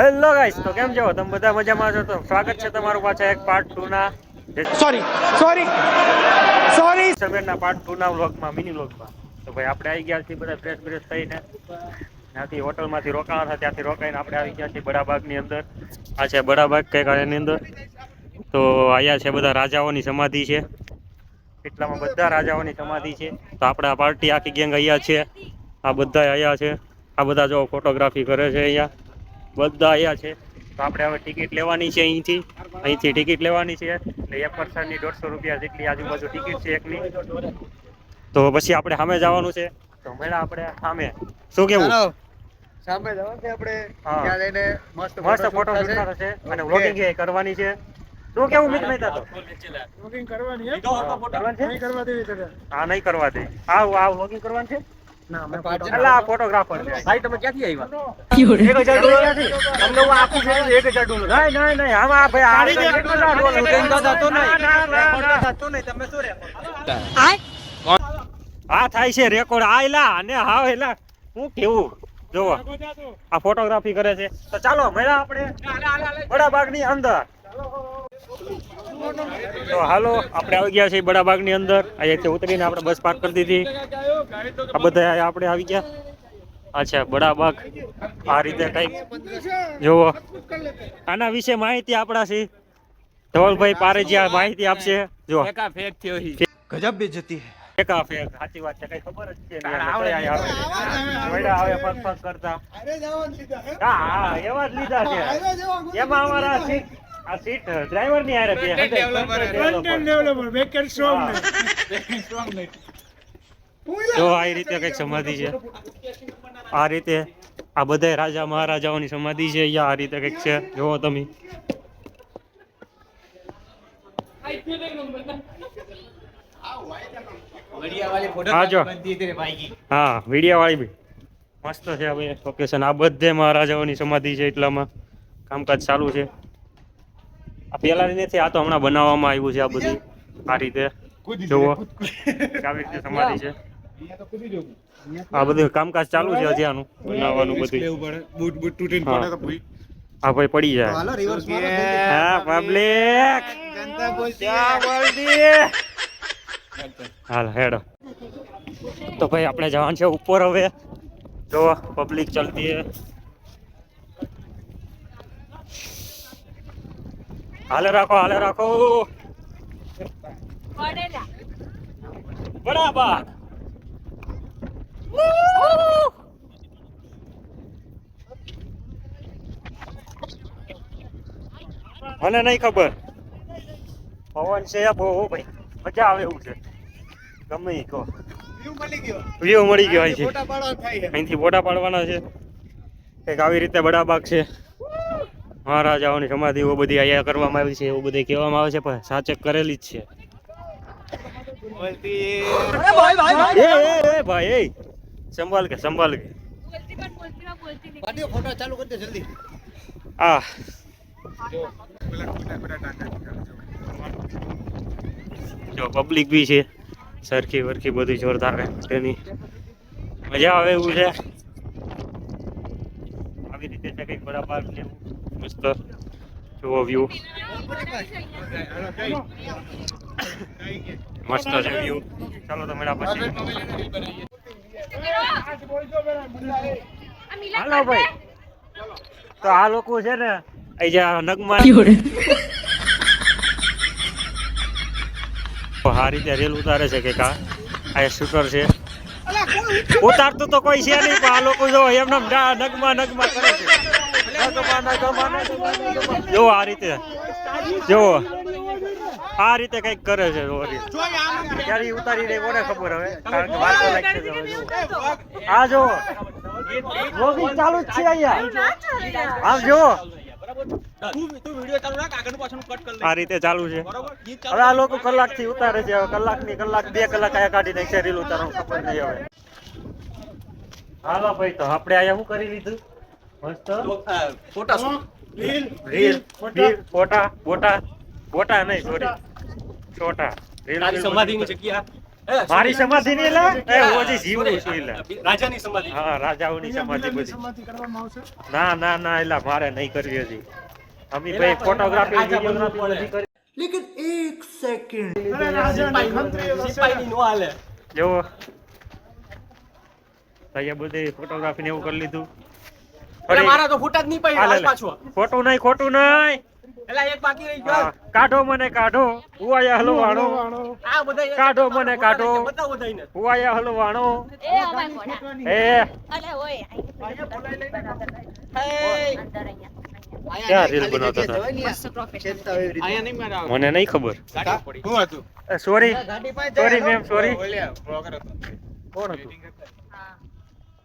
Hello guys તો કેમ છો? તમે બધા મજામાં છો? તો સ્વાગત છે તમારું પાછા એક પાર્ટ 2 ના. સોરી સોરી સોરી સવેરના પાર્ટ 2 ના વ્લોગમાં મિની વ્લોગમાં તો ભાઈ આપણે આવી ગયા છીએ બધા ફ્રેશ ફ્રેશ થઈને. ત્યાંથી હોટલમાંથી રોકાણા હતા ત્યાંથી રોકાઈને આપણે આવી ગયા છીએ બડાબાગની અંદર. આ છે બડાબાગ કંઈક એની અંદર. તો અહીંયા છે બધા રાજાઓની સમાધિ છે. એટલામાં બધા રાજાઓની સમાધિ છે. તો આપણે આ પાર્ટી આખી ગેંગ અહીંયા છે. આ બધા અહીંયા છે. આ બધા જો ફોટોગ્રાફી કરે છે અહીંયા. બધા અહીંયા છે. તો આપણે હવે ટિકિટ લેવાની છે અહીંથી. અહીંથી ટિકિટ લેવાની છે. એટલે એક પર્સનની દોઢસો રૂપિયા જેટલી આજુબાજુ ટિકિટ છે એકની. તો પછી આપણે સામે જવાનું છે. તો મેળા આપણે સામે. શું કેવું? સામે જવાનું છે આપણે. હા. ત્યાં જઈને મસ્ત મસ્ત ફોટો શૂટ થશે. અને વ્લોગિંગ એ કરવાની છે. તો કેવું મિત મહેતા તો? વ્લોગિંગ કરવાની હે? કરવાનું છે? નહીં કરવા દેવી. આ નહીં કરવા દે. આ આ વ્લોગિંગ કરવાની છે? ના, મેં પાછળ- એટલે આ ફોટોગ્રાફર ભાઈ તમે ક્યાંથી આવ્યા? એક હજાર ડોલર નથી. અમને હું આપું છું એક હજાર ડોલર. નહીં નહીં નહીં ભાઈ થતો નહીં. તમે શું? થાય છે રેકોર્ડ આ એલા અને હા એલા. હું કેવું? જોવો. આ ફોટોગ્રાફી કરે છે. તો ચાલો મળ્યા આપણે. બડાબાગની અંદર. તો હાલો આપણે આવી ગયા છીએ બડાબાગની અંદર. અહીંયાથી ઉતરીને આપણે બસ પાર્ક કરી દીધી. આ બધા આપણે આવી ગયા. અચ્છા બડાબાગ આ રીતે કંઈક. જુઓ. આના વિશે માહિતી આપણા છે. ધવલભાઈ પારેજીયા માહિતી આપશે. જો એકા ફેક થયો હી. ગજબ બેજતી હે. એકા ફેક સાચી વાત છે કઈ ખબર જ છે કઈ આવે. વૈડા આવે ફક ફક કરતા હા? હા એવા જ લીધા છે. એમાં અમારા આ સીટ ડ્રાઈવરની હારે બે જો આ રીતે કંઈક સમાધિ છે. આ રીતે આ બધા રાજા મહારાજાઓની સમાધિ છે. અહીંયા આ રીતે કંઈક છે. જોવો તમે. હા જો. હા વીડિયા વાળી બી. મસ્ત છે હવે લોકેશન આ બધે મહારાજાઓની સમાધિ છે એટલામાં. કામકાજ ચાલુ છે. આ પેલાની નથી આ તો હમણાં બનાવવામાં આવ્યું છે આ બધું. આ રીતે. જુઓ. આવી રીતે સમાધિ છે. આ બધું કામકાજ ચાલુ છે હજી આનું બનાવવાનું બધું. હા. હા ભાઈ. પડી જાય. હાલો રિવર્સ મારો હા પબ્લિક જનતા બોલતી ક્યાં હે. બોલતી? હાલ હેડો. તો ભાઈ આપણે જવાનું છે ઉપર હવે. જો પબ્લિક ચલતી હે. હાલે રાખો હાલે રાખો. બરાબર. મને નહીં ખબર. પવન છે બહુ ભાઈ. મજા આવે એવું છે. ગમે કહો. View મળી ગયો. વ્યૂ મળી ગયો અહીંથી ફોટા પાડવા થાય છે. અહીંથી ફોટા પાડવાના છે. કંઈક આવી રીતે બડાબાગ છે. મહારાજાઓની સમાધિઓ બધી અહીંયા કરવામાં આવી છે એવું બધું કહેવામાં આવે છે પણ સાચે કરેલી જ છે. ભાઈ સંભાળ કે સંભાળ કે. આ. જો પબ્લિક બી છે. સરખી વરખી બધું જોરદાર તેની. મજા આવે એવું છે. આવી રીતે છે કંઈક બરાબર ને જેવું મસ્ત જુઓ વ્યૂ મસ્ત છે વ્યૂ ચાલો તો મેળા પછી આ હાલો ભાઈ તો આ લોકો છે ને અહીં જ્યાં નગમાં આ રીતે રેલ ઉતારે છે કે કા આ શૂટર છે. ઉતારતું તો કોઈ છે નહીં પણ આ લોકો જો એમને નગમાં નગમાં કરે છે. જો આ રીતે. જો. આ રીતે કંઈક કરે છે ક્યારે ઉતારી રહી કોને ખબર હવે? કારણ કે વાતો લાગશે આ જો. vlogging ચાલુ જ છે અહીંયા. આમ જો. આ રીતે ચાલુ છે. આ લોકો કલાક ઉતારે છે. કલાક કલાક, બે કલાક આયા કાઢી નાખશે રીલ ઉતારવાનું, ખબર નહીં હવે. હાલો ભાઈ, તો આપણે આયા શું કરી લીધું? ફોટા રીલ રીલ રીલ ફોટા. ફોટા બોટા નહીં સોરી છોટા રીલ સમાધિની જગ્યા? મારી સમાધિ ની લે એ ઓજી હજી જીવું છું લે રાજાની સમાધિ. હા રાજાઓની સમાધિ બધી. સમાધિ કરવામાં આવશે? ના ના ના એલા મારે નહીં કરવી હજી. અમી ભાઈ ફોટોગ્રાફી વિડીયોગ્રાફી બધી કરી. અરે રાજાના મંત્રીઓ છે. સિપાહીની નો હાલે. જો તૈયા બધે ફોટોગ્રાફી ને એવું કરી લીધું. અરે મારા તો ફૂટ જ નહીં પડી હાલે પાછો. ખોટું નહીં ખોટું નહીં. એલા એક બાકી રહી ગયો. કાઢો મને કાઢો. હુવાયા હલો વાણો. આ બધા કાઢો મને કાઢો. બતાવો બધાયને. હુવાયા હલવાણો. એ અમાર કોના એ. અલે ઓય હે. અંદર અહીંયા ક્યાં રીલ બનાવતા હતા? મસ્ત પ્રોફેશનલ આયા મને નહીં ખબર. Sorry sorry ma'am sorry. કોણ હતું?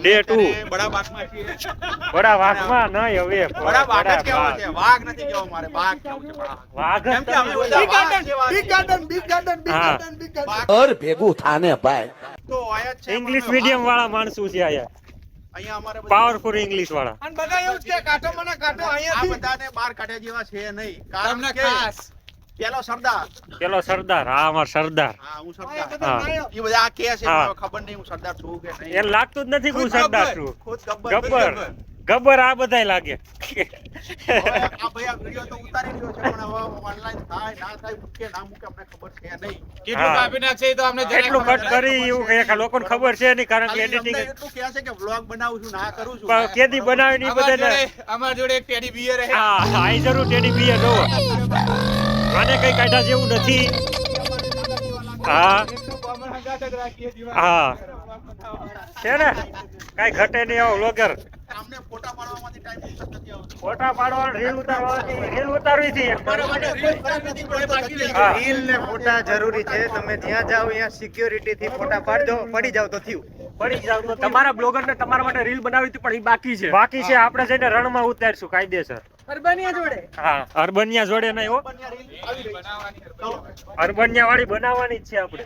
Day ટુ બડા બાગમાં છીએ. બડા વાઘમાં નહીં હવે બડા બાગ જ કેવો છે. વાઘ નથી કેવો મારે બાગ કેવું છે વાઘ જ કે અમે તમે બધા બોલ્યા. વાઘ જેવા છીએ. હા. બાગ ઘર ભેગું થાને ભાઈ. તો આયા છે ઇંગ્લિશ મીડિયમ વાળા માણસો છે આયા. અહીંયા અમારે પાવરફુલ ઇંગ્લિશ વાળા. અને બધા એવું છે કે મને કાઢો અહીંયા આ બધાને બાર કાઢ્યા જેવા છે નહીં. કારણ કે પેલો સરદાર. પેલો સરદાર હા અમાર સરદાર. હા હું સરદાર એ બધા કે છે ખબર નહીં હું સરદાર છું કે નહીં. એને લાગતું જ નથી હું સરદાર છું. ગબ્બર ગબ્બર. આ બધાય લાગે. હવે આ ભાઈ આ વીડિયો તો ઉતારી રહ્યો છે પણ હવે ઓનલાઈન થાય ના થાય મૂકે ના મૂકે અમને ખબર છે નહીં. હા. એટલું કટ કરી એવું કે કે લોકોને ખબર છે નહીં કારણ કે એડિટિંગ એટલું કહે છે કે vlog બનાવું છું ના કરું છું. કેદી બનાવી ની બધાને અમાર જોડે એક ટેડી બિયર હે. હા જરૂર ટેડી બિયર જોવો. આને કઈ કાયદા જેવું નથી. હા. હા. છે ને? કઈ ઘટે નહીં આવો વ્લોગર ફોટા પાડવામાંથી ટાઈમ નથી આવતો ફોટા પાડવા રીલ ઉતારવા રીલ ઉતારવી હતી ને ફોટા જરૂરી છે. તમે જ્યાં જાઓ ત્યાં સિક્યોરિટી થી ફોટા પાડજો. પડી જાવ તો થયું. પડી જાવ તો તમારા બ્લોગર ને તમારા માટે રીલ બનાવી હતી પણ એ બાકી છે. બાકી છે. આપણે જઈને રણમાં ઉતારશું કાયદેસર. અરબાનિયા જોડે. હા અર્બનિયા જોડે નહીં હો. અર્બનિયા વાળી બનાવવાની જ છે આપણે.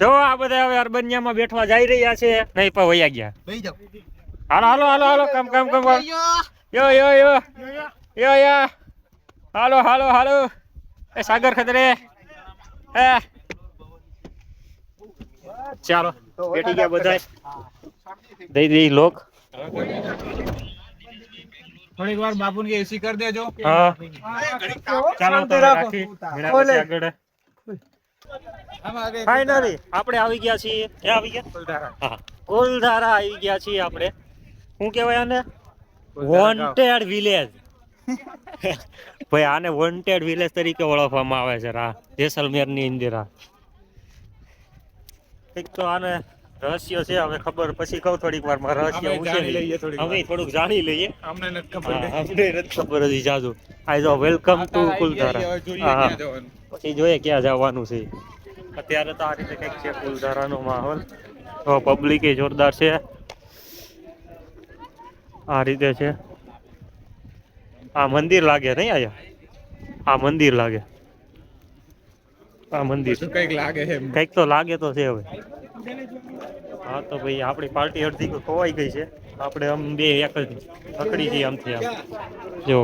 જો આ બધા હવે અર્બનિયામાં બેઠવા જઈ રહ્યા છે નહીં પણ વયા ગયા. હાલો હાલો હાલો હાલો કમ કમ કમ યો યો યો. યો યો. હાલો હાલો હાલો. એ સાગર ખતરે. હે. ચાલો બેઠી ગયા બધા દઈ દઈ લોક. થોડીક વાર બાપુને એસી કરી દેજો. હા. ચાલો તો રાખી. આગળ. ફાઇનલી આપણે આવી ગયા છીએ. એ આવી ગયા? હા. કોલધારા આવી ગયા છીએ આપણે. શું કહેવાય આને? વોન્ટેડ વિલેજ ભાઈ આને વોન્ટેડ વિલેજ તરીકે ઓળખવામાં આવે છે રા. જેસલમેરની અંદર એક તો આને રહસ્ય છે હવે ખબર. પછી કહું થોડીક વારમાં રહસ્ય અમે હું છે જાણી લઈએ થોડીક હવે થોડુંક જાણી લઈએ. અમને નથી ખબર. અમને નથી ખબર હજી જાજુ. આઈ જો વેલકમ ટુ કુલધારા હા પછી જોઈએ ક્યાં જવાનું છે. અત્યારે તો આ રીતે કંઈક છે કુલધારાનો માહોલ. તો પબ્લિક એ જોરદાર છે. આ રીતે છે. આ મંદિર લાગે નહીં આયા આ મંદિર લાગે. આ મંદિર. કંઈક લાગે છે કંઈક તો લાગે તો છે હવે. હા, તો ભાઈ આપણી પાર્ટી અડધી ખોવાઈ ગઈ છે. આપણે આમ બે એક જ પકડી છીએ આમથી આમ. જો.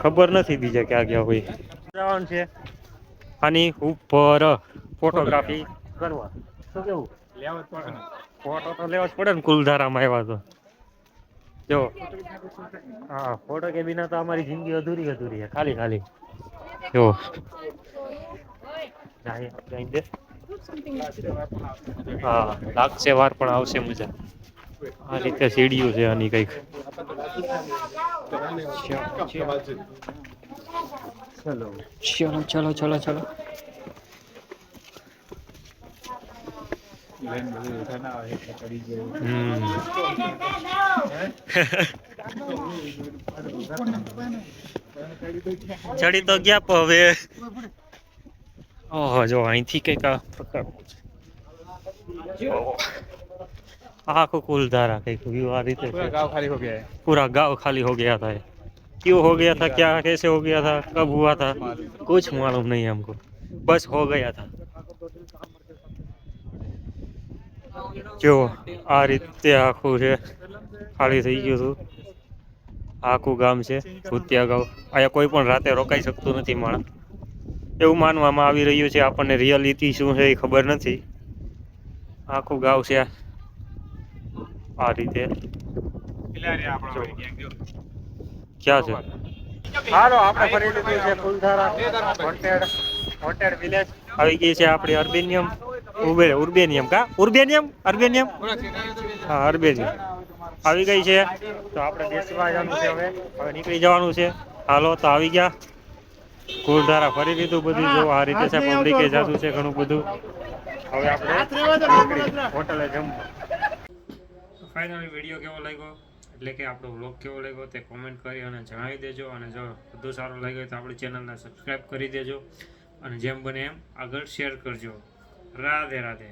ખબર નથી બીજા ક્યાં ગયા હોય. જવાનું છે આની ઉપર ફોટોગ્રાફી કરવા. શું કેવું. ફોટો તો લેવા જ પડે ને કુલધારામાં આવ્યા તો. જો. હા, ફોટો કે બિના તો અમારી જિંદગી અધૂરી અધૂરી છે, ખાલી ખાલી. જો. જાય દે હા લાગશે વાર પણ આવશે મજા આ રીતે સીડીઓ છે આની કંઈક. ચલો. ચલો ચલો ચલો. ચડી તો ગયા હવે. ઓહો જો અહીંથી કંઈક આ પ્રકારનું છે ઓહો. आँखों कुलधारा कहीं व्यू आ रही थे पूरा गांव खाली हो गया है पूरा गांव खाली हो गया था ये। क्यों हो गया था क्या कैसे हो गया था कब हुआ था कुछ मालूम नहीं हमको बस हो गया था જો આ રીતે આખું છે ખાલી થઈ ગયું હતું આખું ગામ છે ભૂતિયા ગામ અહીંયા કોઈ પણ રાતે રોકાઈ શકતું નથી માણસ એવું માનવામાં આવી રહ્યું છે આપણને રિયાલિટી શું છે એ ખબર નથી. આખું ગાવ છે આ. રીતે. ક્યાં છે? હાલો આપણે ફરી લીધું છે ફૂલધારા. હોટેડ હોટેડ વિલેજ આવી ગઈ છે આપણી અર્બેનિયમ. ઉબે ઉર્બેનિયમ કા? ઉર્બેનિયમ? અર્બેનિયમ? હા અર્બેનિયમ. આવી ગઈ છે. તો આપણે બેસવા જવાનું છે હવે. હવે નીકળી જવાનું છે. હાલો તો આવી ગયા. ફૂલધારા ફરી લીધું બધું જો આ રીતે છે પબ્લિકે જાતું છે ઘણું બધું. હવે આપણે હોટલે જમવા. ફાઇનલી વીડિયો કેવો લાગ્યો? એટલે કે આપણો વ્લોગ કેવો લાગ્યો તે કોમેન્ટ કરી અને જણાવી દેજો. અને જો બધું સારું લાગ્યું તો આપણી ચેનલને સબસ્ક્રાઈબ કરી દેજો. અને જેમ બને એમ આગળ શેર કરજો. રાધે રાધે.